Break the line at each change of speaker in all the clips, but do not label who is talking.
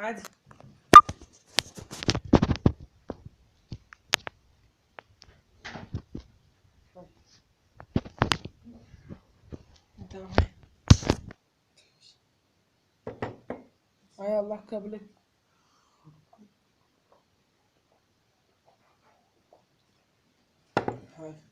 Hadi. Ay Allah kabul et. Hadi.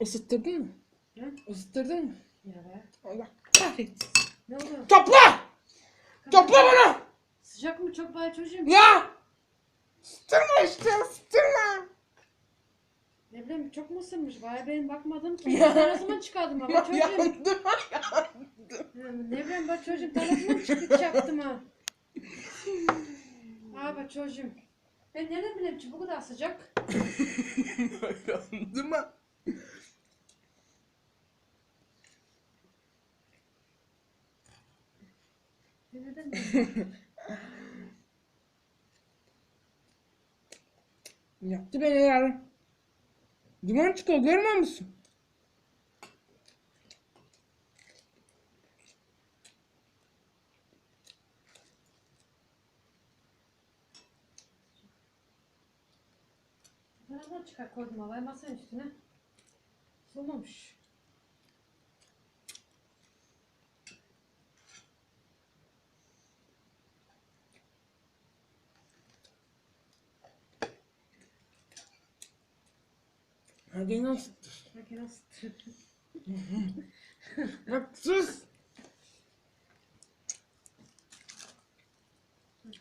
Isıttırdın mı?
Hı?
Isıttırdın mı?
Ya.
Allah kahretsin.
Ne oluyor?
Topla! Topla bunu!
Sıcak mı çok bay çocuğum?
Ya! Isıtırma işte ısıtırma.
Ne bileyim çok mu ısınmış? Baya benim bakmadım ki.
Ya.
Ben zaman çıkardım ama çocuğum.
yandım yandım.
Ya, Ne bileyim bak çocuğum tarafından çıkıp çaktım ha. Ha bak çocuğum. Ben nereden bileyim ki bu kadar sıcak?
yandım ha.
Ben nereden bileyim?
Yaptı beni ya. Duman çıkıyor görmüyor musun?
Nereden çıkar koydum havayı masanın üstüne. Soğumuş.
Hadi nasıl?
Bak nasıl
Bak sus.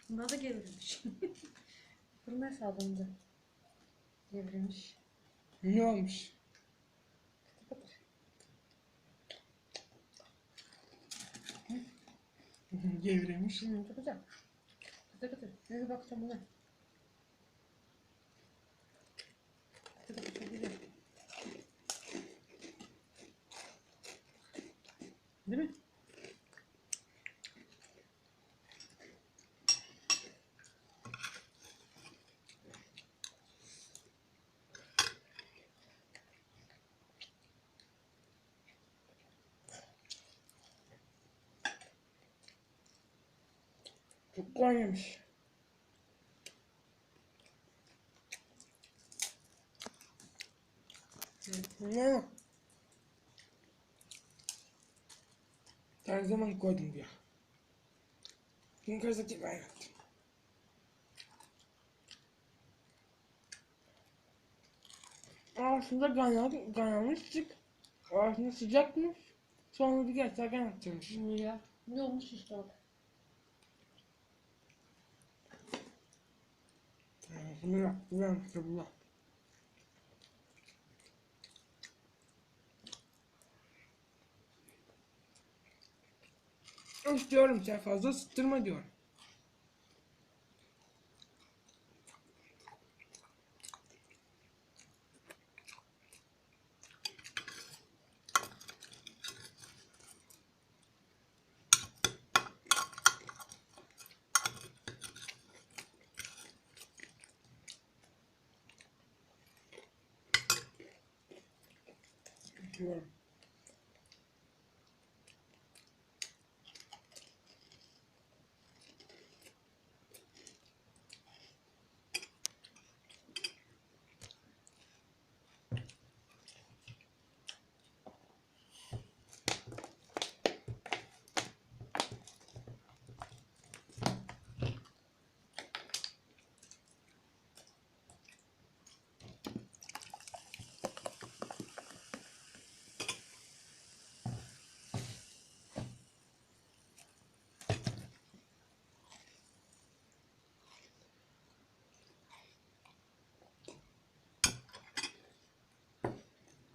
Bunlar da gevrilmiş. Fırına hesabında. Gevrilmiş.
Ne olmuş? Gevremiş.
Hı, çok güzel. Kıtır kıtır. Neyse bakacağım buna. Kıtır kıtır çok güzel. Değil mi?
Çok kaynamış. Ne? Her zaman koydum diyor. Kim kazıktı ben yaptım. Aslında kaynadı, kaynamıştık. Aslında sıcakmış. Sonra bir gerçekten kaynattırmış.
Ya. Ne olmuş işte bak.
Bunu yap, bunu yap, bunu. Öf diyorum sen fazla ısıttırma diyorum. Diyorum.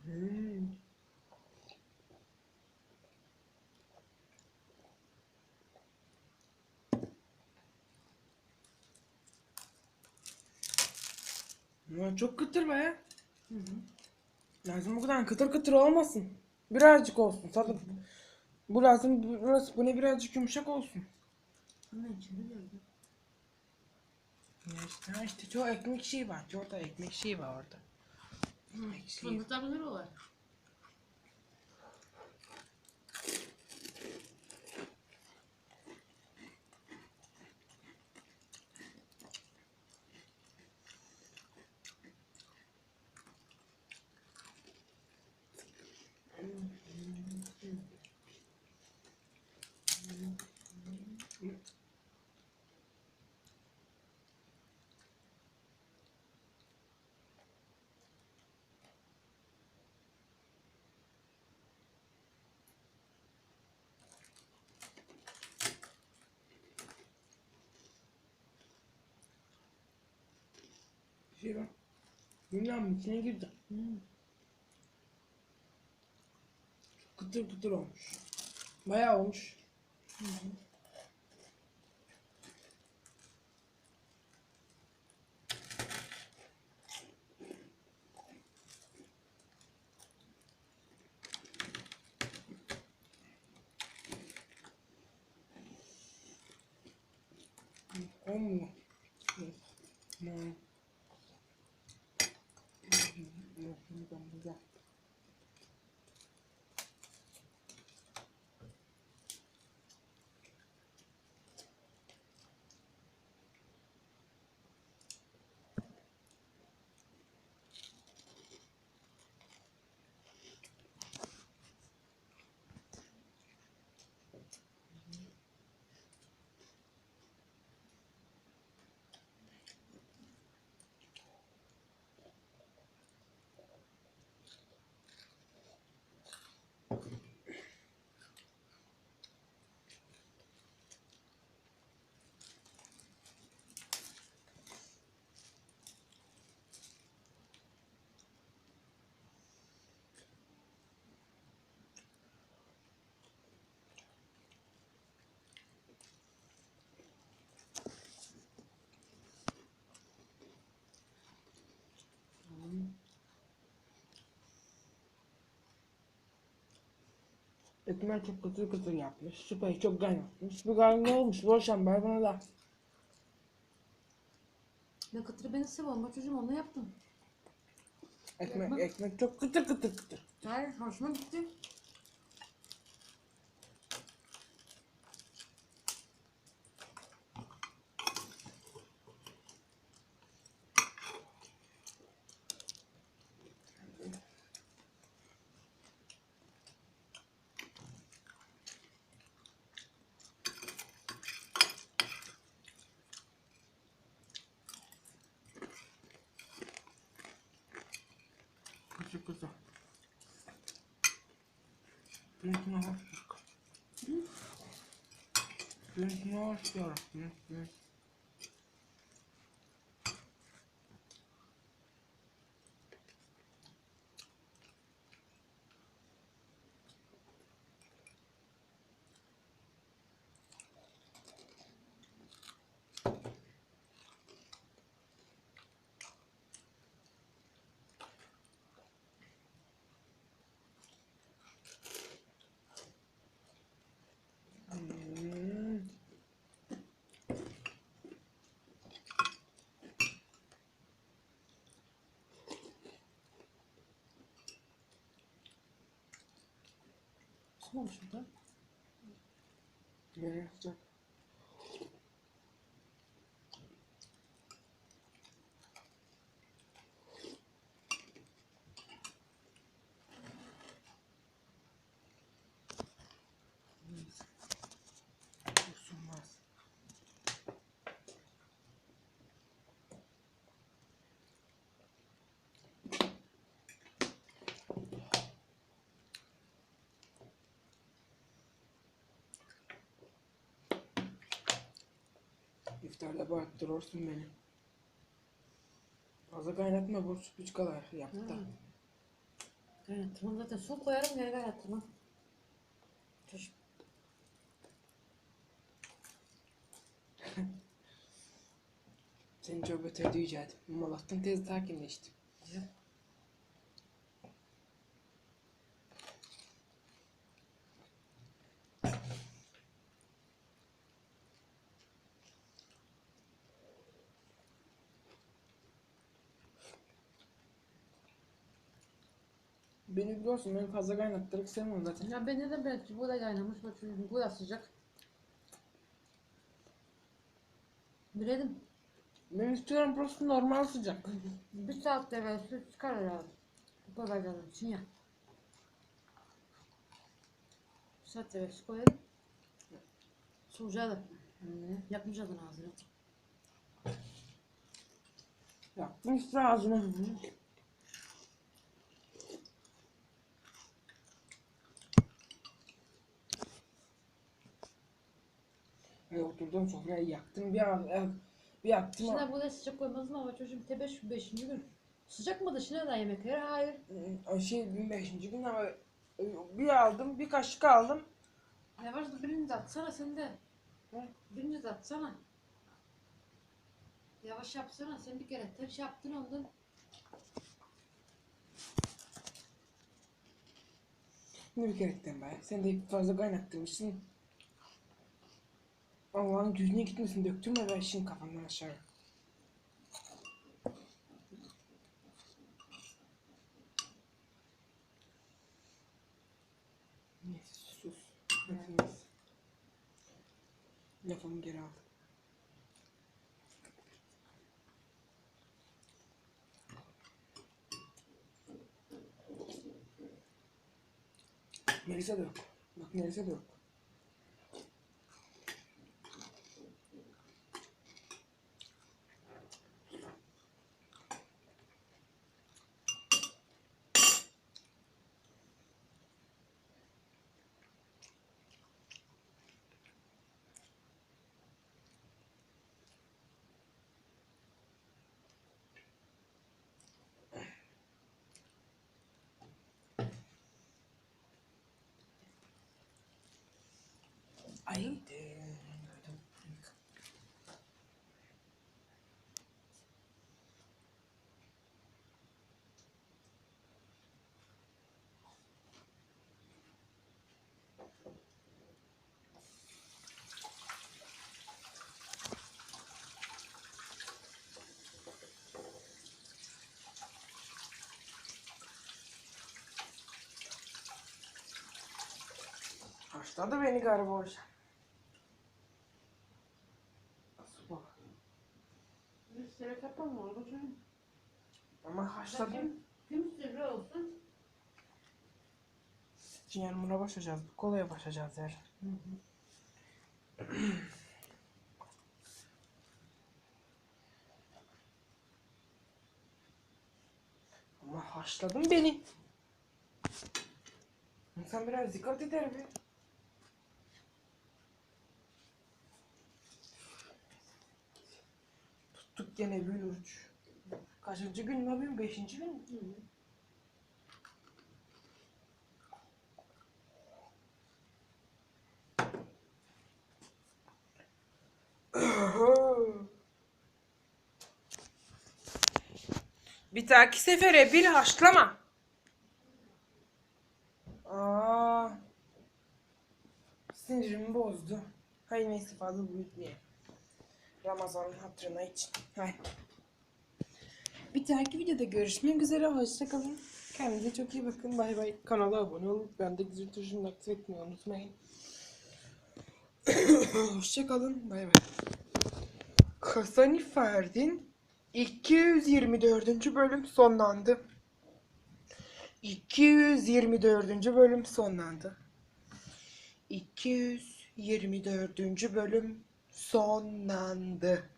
Hmm. Çok kıtır be.
Hı hı.
Lazım bu kadar kıtır kıtır olmasın. Birazcık olsun. Tadı. Bu lazım burası bu ne birazcık yumuşak olsun.
Bunun içinde oldu?
Ya işte, ha işte çoğu ekmek şeyi var. Çoğu da ekmek şeyi var orada. Ekmek şeyi.
Fındıkta güzel olur.
Şey var. Bilmem içine girdi. Hmm. Kıtır kıtır olmuş. Bayağı olmuş. On mu? Hmm. Yok, buradan güzel. Ekmek çok kıtır kıtır yapmış. Süper çok kaynatmış. Bu galiba ne olmuş? Boşan ben bana da.
Ne kıtırı beni seviyorum. Bak çocuğum onu yaptım.
Ekmek, ekmek çok kıtır kıtır kıtır.
Hayır hoşuma gitti.
П'ять ножка. П'ять ножка.
Olmuş burada.
Nereye sıcak? İftarda bağırttırırsın beni. Fazla kaynatma bu süpüç yaptı da.
Zaten su koyarım geri kaynattım. ha. Çocuk.
Seni çok beter duyacağım. Malaktan tez sakinleştim. Beni biliyorsun ben fazla kaynattırıp sevmiyorum zaten.
Ya ben neden belki bu da kaynamış bak çünkü bu da sıcak. Biledim.
Ben istiyorum burası normal sıcak.
Bir saatte evvel su çıkar herhalde. Bu kadar canım için ya. Bir saatte evvel su koyalım. Soğucağı da. Yakmayacaksın ağzını.
İşte ağzını. Ve oturdum sofrayı yaktım bir an e, bir yaktım.
Şimdi bu da sıcak koymazsın ama çocuğum tebeş beşinci gün. Sıcak mı dışına da yemek yer? Hayır.
O şey 15. gün ama e, bir aldım bir kaşık aldım.
Yavaş da birini de atsana sen de.
Ne?
Birini de atsana. Yavaş yapsana sen bir kere tek şey yaptın ondan.
Ne bir kere ettim be. Sen de fazla kaynattırmışsın. Allah'ın düzüne gitmesin döktürme ben şimdi kafamdan aşağı. Neyse sus. Neyse. Lafımı geri aldım. Melisa da yok. Bak Melisa da yok. Aí. Başladı beni
garboş. Sebep yapalım orada çocuğum.
Ama haşladı.
Kim, kim sürü olsun?
Yani buna başlayacağız. Bu kolaya başlayacağız yani. Ama haşladın beni. İnsan biraz dikkat eder bir. Tuttuk gene uç. Kaçıncı gün ne yapayım? Beşinci gün mü? Bir dahaki sefere bir haşlama. Aa, sinirimi bozdu. Hay neyse fazla büyütmeyeyim. Ramazan'ın hatırına için. Hay. Bir dahaki videoda görüşmek üzere. Hoşçakalın. Kendinize çok iyi bakın. Bay bay. Kanala abone olup bendeki zil tuşunu aktif etmeyi unutmayın. Hoşçakalın. Bay bay. Hasan Ferdin 224. bölüm sonlandı. 224. bölüm sonlandı. 224. bölüm sonlandı.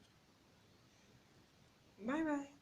Bay bay.